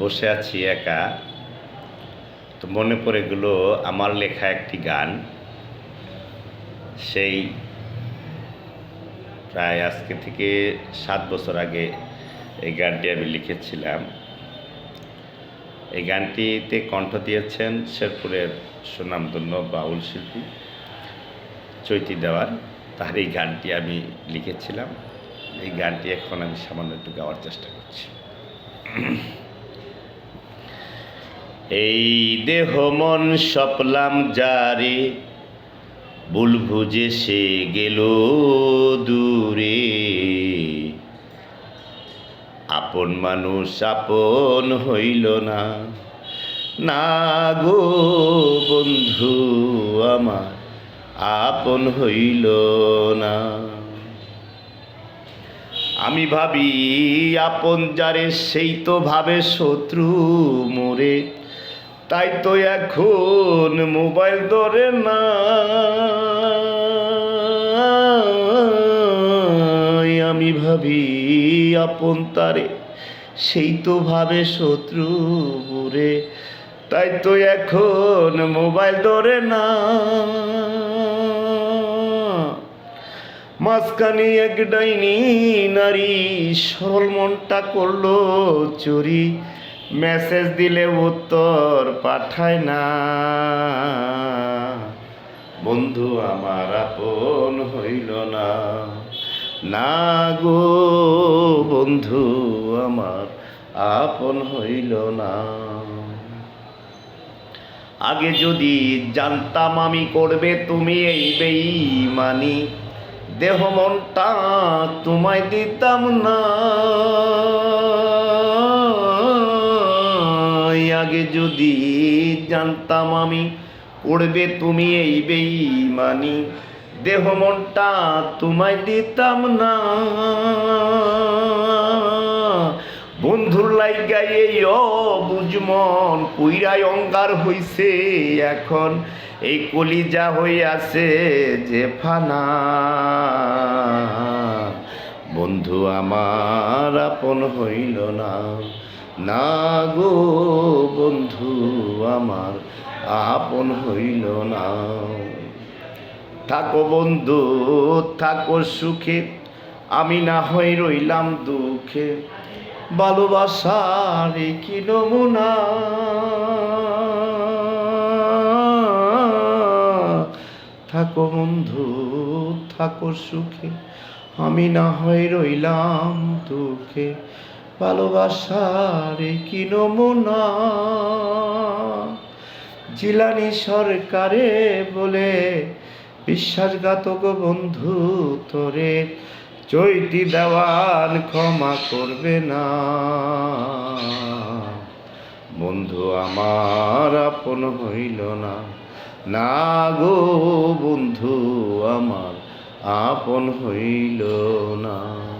বসে আছি একা। তো মনে পড়ে গেলো আমার লেখা একটি গান। সেই প্রায় আজকে থেকে সাত বছর আগে এই গানটি আমি লিখেছিলাম। এই গানটিতে কণ্ঠ দিয়েছেন শেরপুরের সুনামধন্য বাউল শিল্পী চৈতি দেওয়ার তার এই গানটি আমি লিখেছিলাম। এই গানটি এখন আমি সামান্য একটু গাওয়ার চেষ্টা করছি। এই দেহ মন সপলাম জারে ভুল বুঝে সে গেল দূরে। আপন মানুষ আপন হইল না। না গো বন্ধু, আমার আপন হইল না। আমি ভাবি, আপন যারে সেই তো ভাবে শত্রু মোরে। তাই তো এখন মোবাইল ধরে না। আমি ভাবি, আপন তারে, সেই তো ভাবে শত্রু মোরে তাই তো এখন মোবাইল ধরে না। মাঝখানে এক ডাইনি নারী সরল মনটা করল চুরি। মেসেজ দিলে উত্তর পাঠায় না। বন্ধু, আমার আপন হইল না। না গো বন্ধু, আমার আপন হইল না। আগে যদি জানতাম আমি করবে তুমি এই বেইমানি দেহ মনটা তোমায় দিতাম না। আগে যদি জানতাম আমি করবে তুমি এই বেইমানি দেহ মনটা তোমায় দিতাম না। বন্ধুর লাইগাই এই অবুজমন পুইরাই অঙ্গার হইছে এখন। এই কলিজা হইয়াছে যে ফানা। বন্ধু আমার আপন হইল না। না গো বন্ধু আমার, আপন হইল না। থাকো বন্ধু, থাকো সুখে, আমি না হই রইলাম দুঃখে। ভালোবাসার কি নমুনা। থাকো বন্ধু, থাকো সুখে, আমি না হই রইলাম দুঃখে। ভালোবাসার কি নমুনা? জিলানি সরকারে বলে বিশ্বাসঘাতক বন্ধু তোরে চৈতি দেওয়ান ক্ষমা করবে না। বন্ধু আমার আপন হইল না। না গো বন্ধু আমার আপন হইল না।